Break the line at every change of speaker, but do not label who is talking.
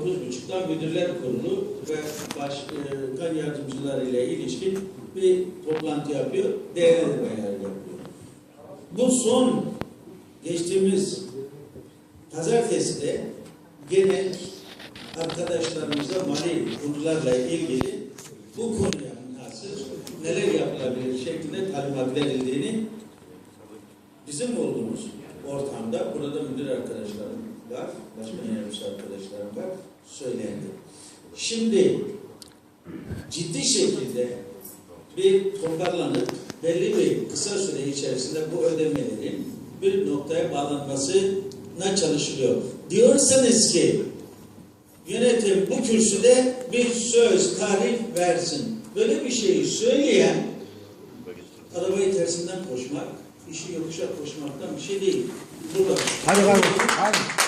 9.30'da Müdürler Kurulu ve başkan yardımcıları ile ilişkin bir toplantı yapıyor, değerlendirmeler yapıyor. Bu son geçtiğimiz pazartesi de gene arkadaşlarımıza mali konularla ilgili bu konuya münhasır neler yapılabilir şeklinde talimat verildiğini bizim olduğumuz ortamda burada müdür arkadaşlarım var, başkan yardımcısı arkadaşlarım var, söylendi. Şimdi ciddi şekilde bir toparlanıp belli bir kısa süre içerisinde bu ödemelerin bir noktaya bağlanmasına çalışılıyor. Diyorsanız ki yönetim bu kürsüde bir söz, tarih versin. Böyle bir şeyi söyleyen arabayı tersinden koşmak, işi yokuşa koşmaktan bir şey değil. Burada.
Hadi bakalım. Hadi.